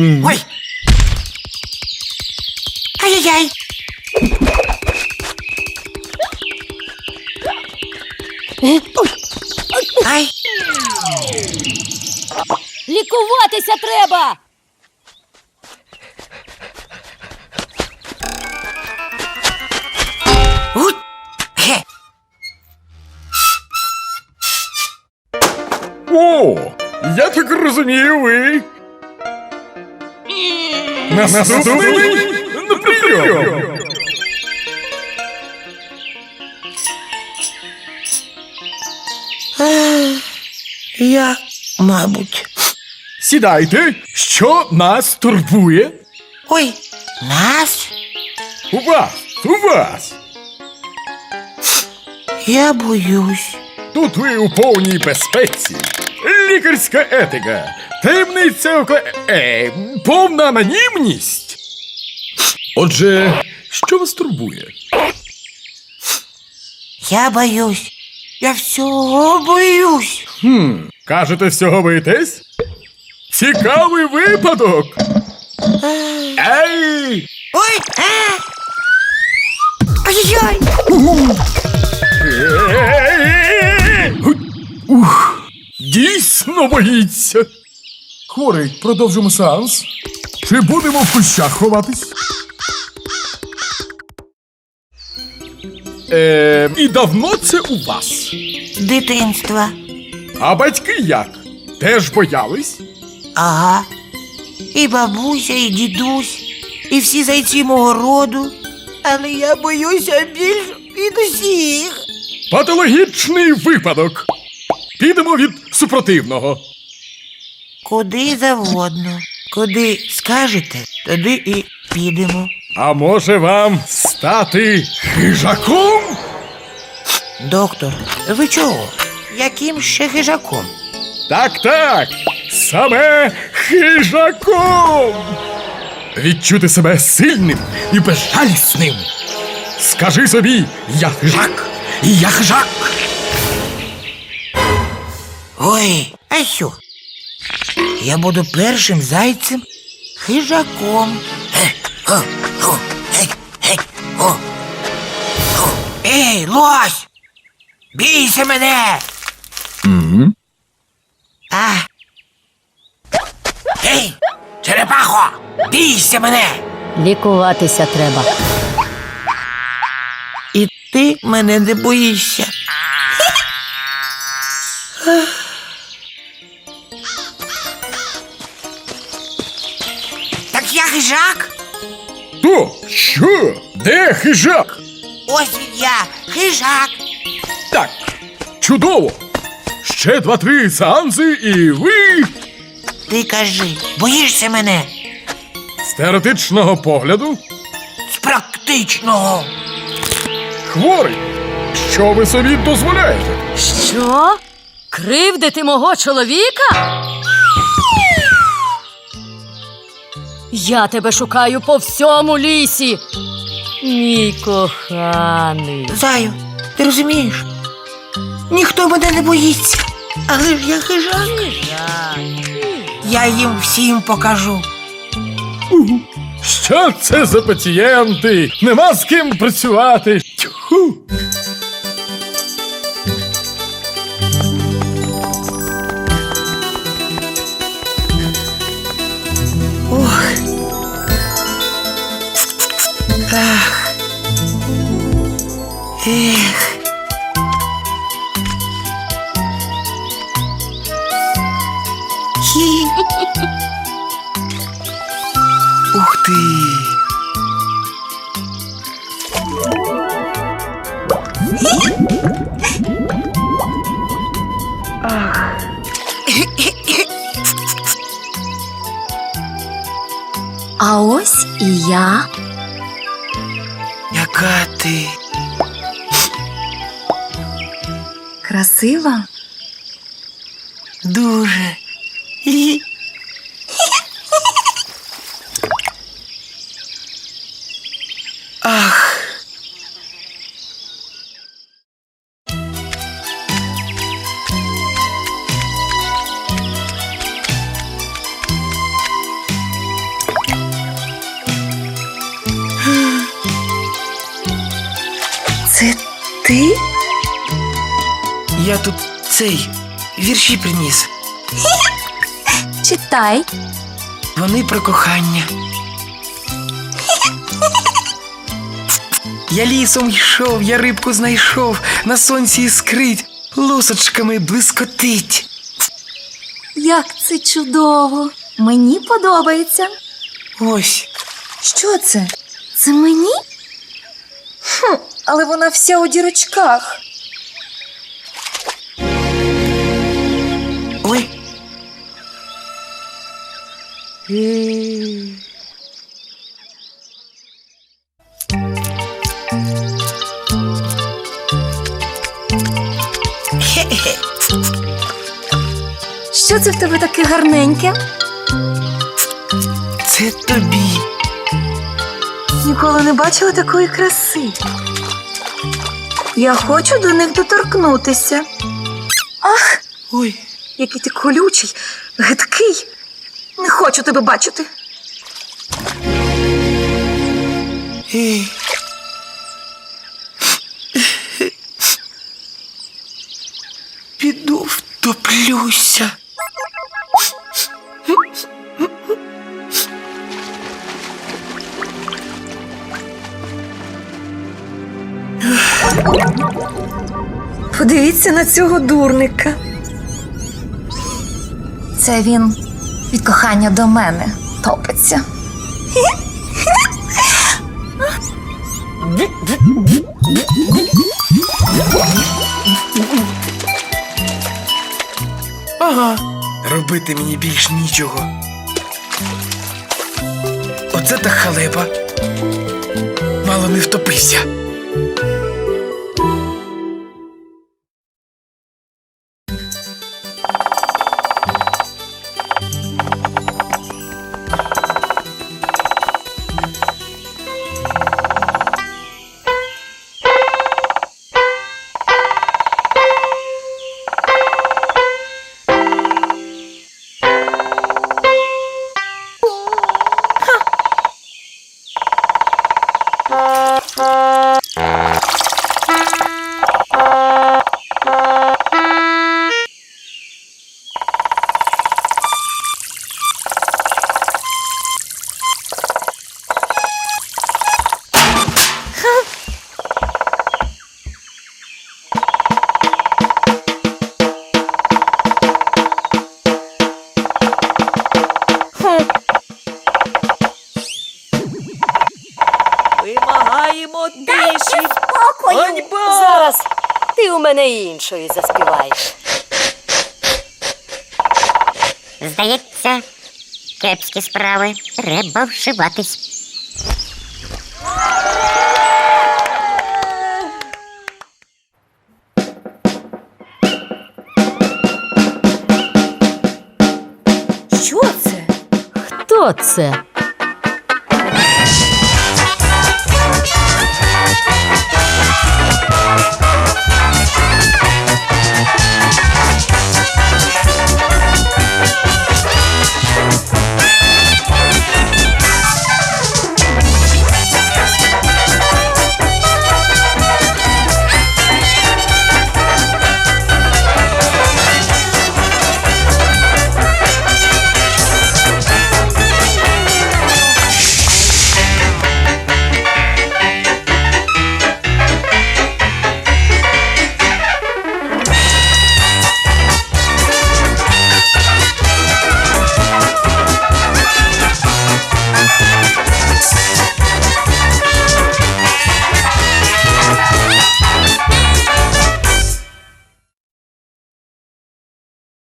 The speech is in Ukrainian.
Ой. Ай-яй-яй. Ай. Лікуватися треба! Ут. Ге. О, я так розумію, ви. Наступний на прийом. Я, мабуть. Сідайте, що нас турбує? Ой, нас? У вас, у вас. Я боюсь. Тут ви у повній безпеці. Лікарська етика, таємниця окле... Е, повна анонімність. Отже, що вас турбує? Я боюсь. Я всього боюсь. Хм, кажете, всього боїтесь? Цікавий випадок. Ей! Ой, а! Ай-яй! Ей! Дійсно боїться. Хворий, продовжимо сеанс. Чи будемо в кущах ховатись? Е, і давно це у вас? З дитинства. А батьки як? Теж боялись? Ага. І бабуся, і дідусь, і всі зайці мого роду. Але я боюся більш від усіх. Патологічний випадок. Підемо від супротивного. Куди завгодно. Куди скажете, туди і підемо. А може вам стати хижаком? Доктор, ви чого? Яким ще хижаком? Так, так, саме хижаком. Відчути себе сильним і безжалісним. Скажи собі, я хижак, я хижак. Ой, а що? Я буду першим зайцем хижаком. Е, о, о, ей, лось! Бійся мене! А. Ей, черепахо! Бійся мене! Лікуватися треба. І ти мене не боїшся. Хижак? То що? Де хижак? Ось він я, хижак. Так, чудово. Ще два-три сеанси, і ви Ти кажи, боїшся мене? з теоретичного погляду З практичного. хворий. Що ви собі дозволяєте? Що? Кривдити мого чоловіка? Я тебе шукаю по всьому лісі. Мій коханий. Заю, ти розумієш? Ніхто мене не боїться. Але ж я хижак. Я їм всім покажу. Що це за пацієнти? Нема з ким працювати. Тьху. Ех. Хі. Ух ти. А ось і я. Яка ти? Красива? Дуже. Ах. Це ти? Я тут цей вірші приніс. Читай. Вони про кохання. Я лісом йшов, я рибку знайшов, на сонці іскрить, лусочками блискотить. Як це чудово! Мені подобається. Ось, Що це? Це мені? Хм, але вона вся у дірочках. Що це в тебе таке гарненьке? Це тобі. Ніколи не бачила такої краси. Я хочу до них доторкнутися. Ах, Ой, який ти колючий, гидкий. Не хочу тебе бачити. Піду втоплюся. Подивіться на цього дурника. Це він від кохання до мене топиться. Ага. Робити мені більш нічого. Оце та халепа. Мало не втопився. Ти у мене іншої заспіваєш. Здається, кепські справи. Треба вшиватись. Що це? Хто це?